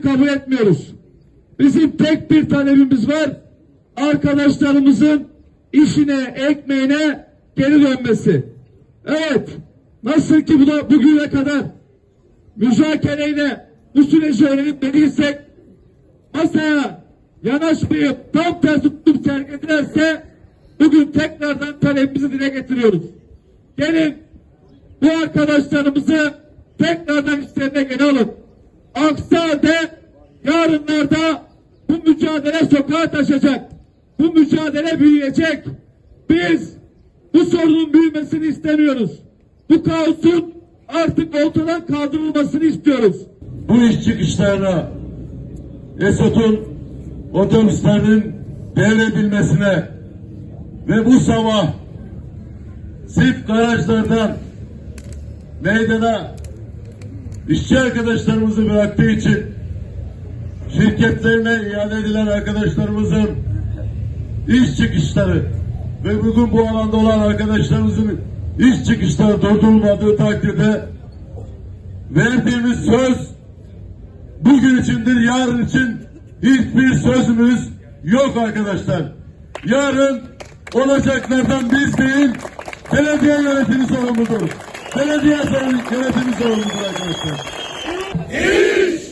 kabul etmiyoruz. Bizim tek bir talebimiz var. Arkadaşlarımızın işine, ekmeğine geri dönmesi. Evet. Nasıl ki bu da bugüne kadar müzakereyle bu süreci öğrenip masaya yanaşmayıp tam tersi tutup sergiledilerse bugün tekrardan talebimizi dile getiriyoruz. Gelin bu arkadaşlarımızı tekrardan işlerine geri alın. Aksi halde yarınlarda bu mücadele sokağa taşacak. Bu mücadele büyüyecek. Biz bu sorunun büyümesini istemiyoruz. Bu kaosun artık ortadan kaldırılmasını istiyoruz. bu iş çıkışlarına Esot'un otobüslerinin devredilmesine ve bu sabah sırf garajlardan meydana işçi arkadaşlarımızı bıraktığı için şirketlerine iade edilen arkadaşlarımızın iş çıkışları ve bugün bu alanda olan arkadaşlarımızın iş çıkışları durdurulmadığı takdirde verdiğimiz söz bugün içindir, yarın için hiçbir sözümüz yok arkadaşlar. Yarın olacaklardan biz değil, belediye yönetimi sorumludur. Belediye yönetimi sorumludur arkadaşlar. İş,